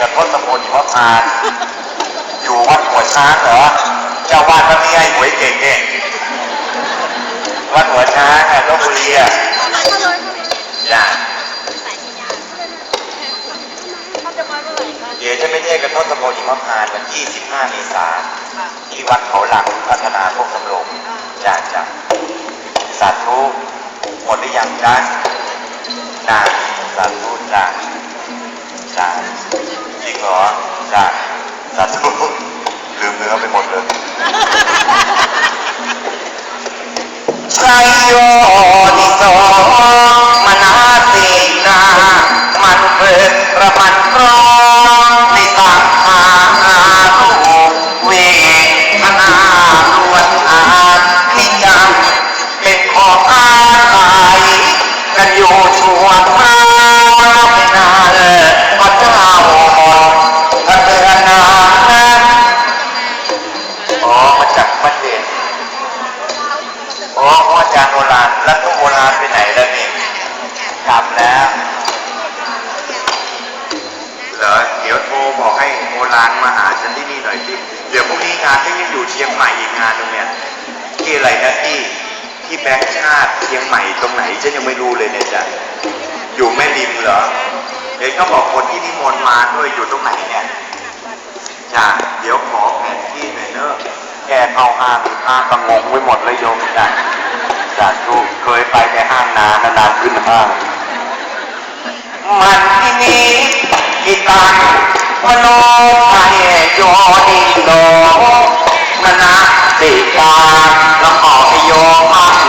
กับทศพลหิมพานต์อยู่วัดหัวช้างเหรอเจ้าวาดวัดนี้ให้หวยเก่งเนี่ยวัดหัวช้างอะลบบุรีอะจ้ะเดี๋ยวจะไม่เทศกับทศพลหิมพานต์วันที่15เมษายนที่วัดเขาหลักพัฒนาพวกสำโรงจ้ะจ้ะสาธุหมดหรือยังจ้ะจ้ะสาธุจ้ะจ้ะ จริงเหรอจ้ะสาธุลืมเนื้อไปหมดเลยชัยโยนิโสมนาสีนามันเพิดประพันธ์ร้องในสังหารูเวทนาล้วนอานิจังเป็นของอาศัยกันอยู่ชั่วคราว โอ้พ่ออาจารย์โบราณแล้วพวกโบราณไปไหนแล้วนี่กลับแล้วเหรอเดี๋ยวโทรบอกให้โบราณมาหาฉันที่นี่หน่อยสิเดี๋ยวพรุ่งนี้งานที่ยังอยู่เชียงใหม่อีกงานหนึงเนี่ยที่อะไรนะที่ที่แบงค์ชาติเชียงใหม่ตรงไหนฉันยังไม่รู้เลยเนี่ยจ้ะอยู่แม่ริมเหรอเห็นเขาบอกคนที่นิมนต์มาด้วยอยู่ตรงไหนเนี่ย จ้ะเดี๋ยวขอแผนที่หน่อยเน อะแกเข้าห้างห้างก็งงไปหมดเลยโยมจ้ะจ้ะทุกเคยไปในห้างนานนานขึ้นห้างมันที่นี้ที่ตังมโนไทยโยนี